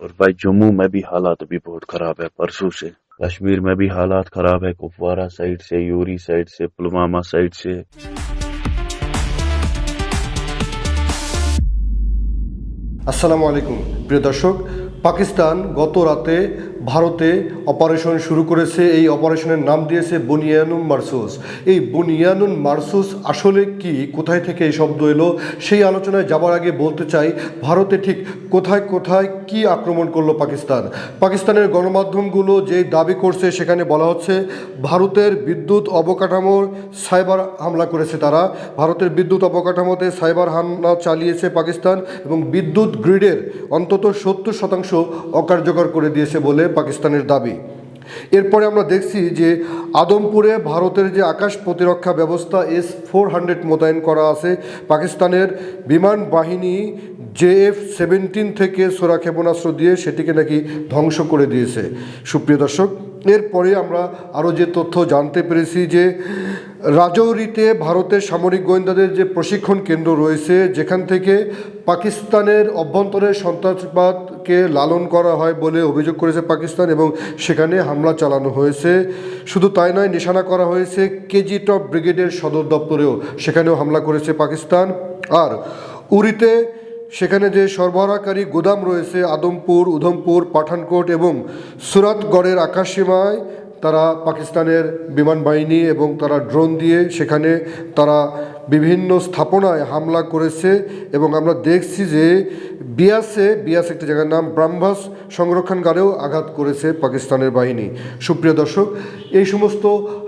और भाई जम्मू में भी हालात अभी बहुत खराब है परसों से कश्मीर में भी हालात खराब है कुपवारा साइड से यूरी साइड से पुलवामा साइड से আসসালামু আলাইকুম প্রিয় দর্শক পাকিস্তান গত রাতে ভারতে অপারেশন শুরু করেছে, এই অপারেশনের নাম দিয়েছে বুনিয়ানুম মার্সুস। এই বুনিয়ানুন মার্সুস আসলে কি, কোথায় থেকে এই শব্দ এলো, সেই আলোচনায় যাবার আগে বলতে চাই, ভারতে ঠিক কোথায় কোথায় কি আক্রমণ করল পাকিস্তান? পাকিস্তানের গণমাধ্যমগুলো যে দাবি করছে, সেখানে বলা হচ্ছে, ভারতের বিদ্যুৎ অবকাঠামোর সাইবার হামলা করেছে তারা। ভারতের বিদ্যুৎ অবকাঠামোতে সাইবার হামলা চালিয়েছে পাকিস্তান এবং বিদ্যুৎ গ্রিডের অন্তত সত্তর শতাংশ অকার্যকর করে দিয়েছে বলে পাকিস্তানের দাবি। এরপরে আমরা দেখছি যে আদমপুরে ভারতের যে আকাশ প্রতিরক্ষা ব্যবস্থা এস ফোর হান্ড্রেড মোতায়েন করা আছে, পাকিস্তানের বিমান বাহিনী জেএফ সেভেন্টিন থেকে সোরা ক্ষেপণাস্ত্র দিয়ে সেটিকে নাকি ধ্বংস করে দিয়েছে। সুপ্রিয় দর্শক, এরপরে আমরা আরও যে তথ্য জানতে পেরেছি যে রাজৌরিতে ভারতের সামরিক গোয়েন্দাদের যে প্রশিক্ষণ কেন্দ্র রয়েছে, যেখান থেকে পাকিস্তানের অভ্যন্তরে সন্ত্রাসবাদকে লালন করা হয় বলে অভিযোগ করেছে পাকিস্তান এবং সেখানে হামলা চালানো হয়েছে। শুধু তাই নয়, নিশানা করা হয়েছে কেজি টপ ব্রিগেডের সদর দপ্তরেও। সেখানেও হামলা করেছে পাকিস্তান। আর উরিতে সেখানে যে সরবরাহকারী গোদাম রয়েছে, আদমপুর, উধমপুর, পাঠানকোট এবং সুরাতগড়ের আকাশসীমায়, তারা পাকিস্তানের বিমান বাহিনী এবং তারা ড্রোন দিয়ে সেখানে তারা বিভিন্ন স্থাপনায় হামলা করেছে এবং আমরা দেখছি যে বিয়াসে, বিয়াস একটি জায়গার নাম ব্রাহ্মাস সংরক্ষণগারেও আঘাত করেছে পাকিস্তানের বাহিনী। সুপ্রিয় দর্শক, এই সমস্ত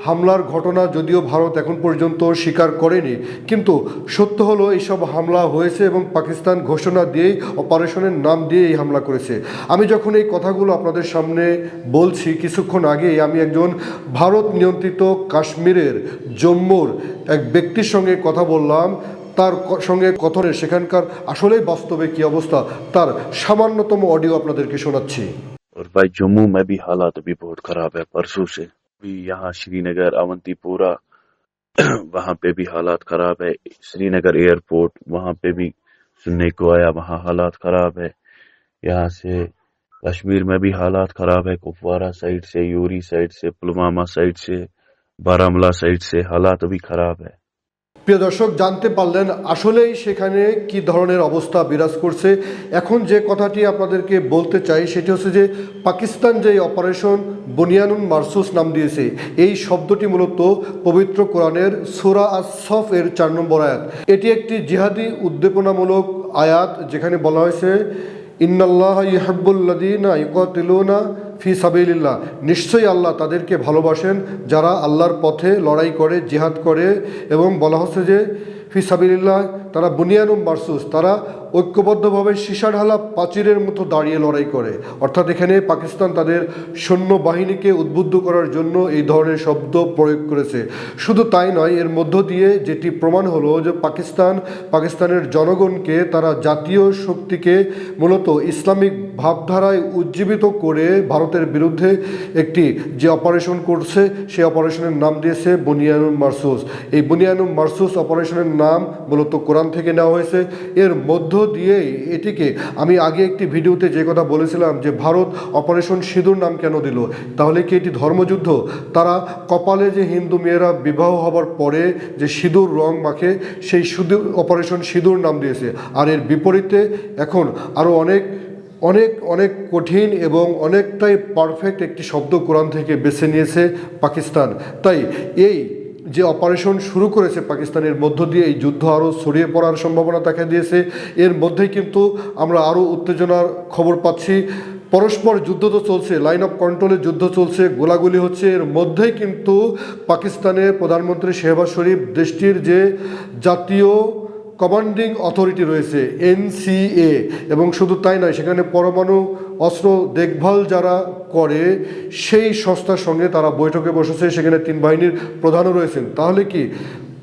হামলার ঘটনা যদিও ভারত এখন পর্যন্ত স্বীকার করেনি, কিন্তু সত্য হলো এইসব হামলা হয়েছে এবং পাকিস্তান ঘোষণা দিয়েই, অপারেশনের নাম দিয়ে এই হামলা করেছে। আমি যখন এই কথাগুলো আপনাদের সামনে বলছি, কিছুক্ষণ আগেই আমি একজন ভারত নিয়ন্ত্রিত কাশ্মীরের জম্মুর এক ব্যক্তির সঙ্গে কথা বললাম তার ক- সঙ্গে কথনে সেখানকার আসলেই বাস্তবে কি অবস্থা তার সামান্যতম অডিও আপনাদেরকে শোনাচ্ছি और भाई जम्मू में भी हालात अभी बहुत खराब है परसों से भी यहाँ श्रीनगर अवंतीपुरा वहाँ पे भी हालात खराब है श्रीनगर एयरपोर्ट वहाँ पे भी सुनने को आया वहाँ हालात खराब है यहाँ से कश्मीर में भी हालात खराब है कुपवारा साइड से यूरी साइड से पुलवामा साइड से बारामूला साइड से हालात अभी खराब है প্রিয় দর্শক, জানতে পারলেন আসলেই সেখানে কি ধরনের অবস্থা বিরাজ করছে। এখন যে কথাটি আপনাদেরকে বলতে চাই, সেটি হচ্ছে যে পাকিস্তান যে অপারেশন বনিয়ানুন মারসুস নাম দিয়েছে, এই শব্দটি মূলত পবিত্র কোরআনের সুরা আসফ এর চার নম্বর আয়াত। এটি একটি জিহাদি উদ্দীপনামূলক আয়াত, যেখানে বলা হয়েছে, ইন্নাল্লাহ ইহাবুল্লাদিনা ইকাতিলুনা ফি সাবিল্লা নিশ্চয়ই আল্লাহ তাদেরকে ভালোবাসেন যারা আল্লাহর পথে লড়াই করে, জিহাদ করে এবং বলা হচ্ছে যে ফি সাবিলিল্লাহ তারা বুনিয়ানুম মারসুস, তারা ঐক্যবদ্ধভাবে সীসাঢালা প্রাচীরের মতো দাঁড়িয়ে লড়াই করে। অর্থাৎ এখানে পাকিস্তান তাদের সৈন্য বাহিনীকে উদ্বুদ্ধ করার জন্য এই ধরনের শব্দ প্রয়োগ করেছে। শুধু তাই নয়, এর মধ্য দিয়ে যেটি প্রমাণ হলো যে পাকিস্তান, পাকিস্তানের জনগণকে তারা জাতীয় শক্তিকে মূলত ইসলামিক ভাবধারায় উজ্জীবিত করে ভারতের বিরুদ্ধে একটি যে অপারেশন করছে, সেই অপারেশনের নাম দিয়েছে বুনিয়ানুম মারসুস। এই বুনিয়ানুম মারসুস অপারেশনের নাম মূলত কোরআন থেকে নেওয়া হয়েছে। এর মধ্য দিয়েই এটিকে আমি আগে একটি ভিডিওতে যে কথা বলেছিলাম যে ভারত অপারেশন সিঁদুর নাম কেন দিল? তাহলে কি এটি ধর্মযুদ্ধ? তারা কপালে যে হিন্দু মেয়েরা বিবাহ হবার পরে যে সিঁদুর রং মাখে, সেই সিঁদুর, অপারেশন সিঁদুর নাম দিয়েছে। আর এর বিপরীতে এখন আরও অনেক অনেক অনেক কঠিন এবং অনেকটাই পারফেক্ট একটি শব্দ কোরআন থেকে বেছে নিয়েছে পাকিস্তান। তাই এই যে অপারেশন শুরু করেছে পাকিস্তানের মধ্য দিয়ে এই যুদ্ধ আরও ছড়িয়ে পড়ার সম্ভাবনা দেখা দিয়েছে, এর মধ্যেই কিন্তু আমরা আরও উত্তেজনার খবর পাচ্ছি। পরস্পর যুদ্ধ তো চলছে লাইন অফ কন্ট্রোলে যুদ্ধ চলছে, গোলাগুলি হচ্ছে, এর মধ্যেই কিন্তু পাকিস্তানের প্রধানমন্ত্রী শেহবাজ শরীফ দেশটির যে জাতীয় কমান্ডিং অথরিটি রয়েছে, এনসিএ, এবং শুধু তাই নয়, সেখানে পরমাণু অস্ত্র দেখভাল যারা করে, সেই সংস্থার সঙ্গে তারা বৈঠকে বসেছে, সেখানে তিন বাহিনীর প্রধানও রয়েছেন। তাহলে কি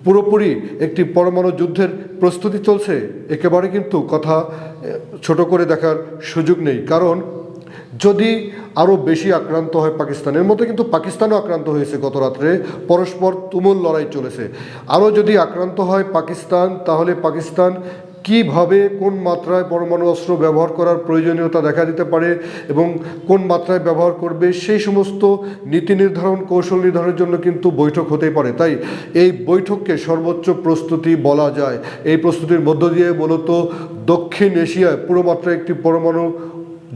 পুরোপুরি একটি পরমাণু যুদ্ধের প্রস্তুতি চলছে? একেবারে কিন্তু কথা ছোট করে দেখার সুযোগ নেই। কারণ যদি আরও বেশি আক্রান্ত হয় পাকিস্তানের মতো, কিন্তু পাকিস্তানও আক্রান্ত হয়েছে গত রাত্রে পরস্পর তুমুল লড়াই চলেছে। আরও যদি আক্রান্ত হয় পাকিস্তান, তাহলে পাকিস্তান কীভাবে, কোন মাত্রায় পরমাণু অস্ত্র ব্যবহার করার প্রয়োজনীয়তা দেখা দিতে পারে এবং কোন মাত্রায় ব্যবহার করবে, সেই সমস্ত নীতি নির্ধারণ, কৌশল নির্ধারণের জন্য কিন্তু বৈঠক হতেই পারে। তাই এই বৈঠককে সর্বোচ্চ প্রস্তুতি বলা যায়। এই প্রস্তুতির মধ্য দিয়ে মূলত দক্ষিণ এশিয়ায় পুরো মাত্রায় একটি পরমাণু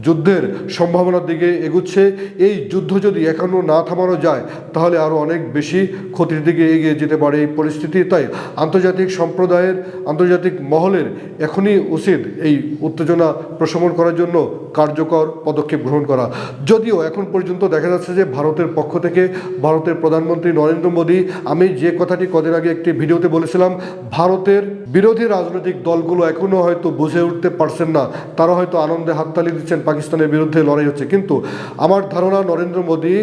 যুদ্ধের সম্ভাবনার দিকে এগুচ্ছে। এই যুদ্ধ যদি এখনও না থামানো যায়, তাহলে আরও অনেক বেশি ক্ষতির দিকে এগিয়ে যেতে পারে এই পরিস্থিতি। তাই আন্তর্জাতিক সম্প্রদায়ের, আন্তর্জাতিক মহলের এখনই উচিত এই উত্তেজনা প্রশমন করার জন্য কার্যকর পদক্ষেপ গ্রহণ করা। যদিও এখন পর্যন্ত দেখা যাচ্ছে যে ভারতের পক্ষ থেকে ভারতের প্রধানমন্ত্রী নরেন্দ্র মোদী, আমি যে কথাটি কদিন আগে একটি ভিডিওতে বলেছিলাম, ভারতের বিরোধী রাজনৈতিক দলগুলো এখনও হয়তো বুঝে উঠতে পারছেন না। তারা হয়তো আনন্দে হাততালি দিচ্ছেন। পাকিস্তানের বিরুদ্ধে লড়াই হচ্ছে। কিন্তু আমার ধারণা নরেন্দ্র মোদী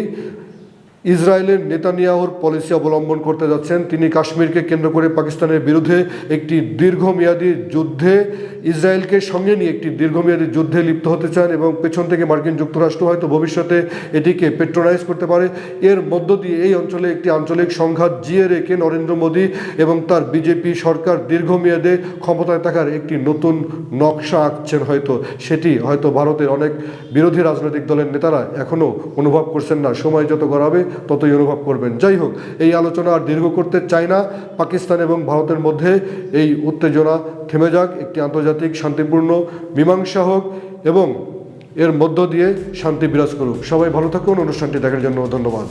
ইসরায়েলের নেতানিয়াহুর পলিসি অবলম্বন করতে যাচ্ছেন। তিনি কাশ্মীরকে কেন্দ্র করে পাকিস্তানের বিরুদ্ধে একটি দীর্ঘমেয়াদী যুদ্ধে ইসরায়েলকে সঙ্গে নিয়ে একটি দীর্ঘমেয়াদী যুদ্ধে লিপ্ত হতে চান এবং পেছন থেকে মার্কিন যুক্তরাষ্ট্র হয়তো ভবিষ্যতে এটিকে পেট্রোনাইজ করতে পারে। এর মধ্য দিয়ে এই অঞ্চলে একটি আঞ্চলিক সংঘাত জিয়ে রেখে নরেন্দ্র মোদী এবং তার বিজেপি সরকার দীর্ঘমেয়াদে ক্ষমতায় থাকার একটি নতুন নকশা আঁকছেন হয়তো। সেটি হয়তো ভারতের অনেক বিরোধী রাজনৈতিক দলের নেতারা এখনও অনুভব করছেন না। সময় যত গড়াবে ততই অনুভব করবেন। যাই হোক, এই আলোচনা আর দীর্ঘ করতে চাই না। পাকিস্তান এবং ভারতের মধ্যে এই উত্তেজনা থেমে যাক, একটি আন্তর্জাতিক শান্তিপূর্ণ মীমাংসা হোক এবং এর মধ্য দিয়ে শান্তি বিরাজ করুক। সবাই ভালো থাকুন, অনুষ্ঠানটি দেখার জন্য ধন্যবাদ।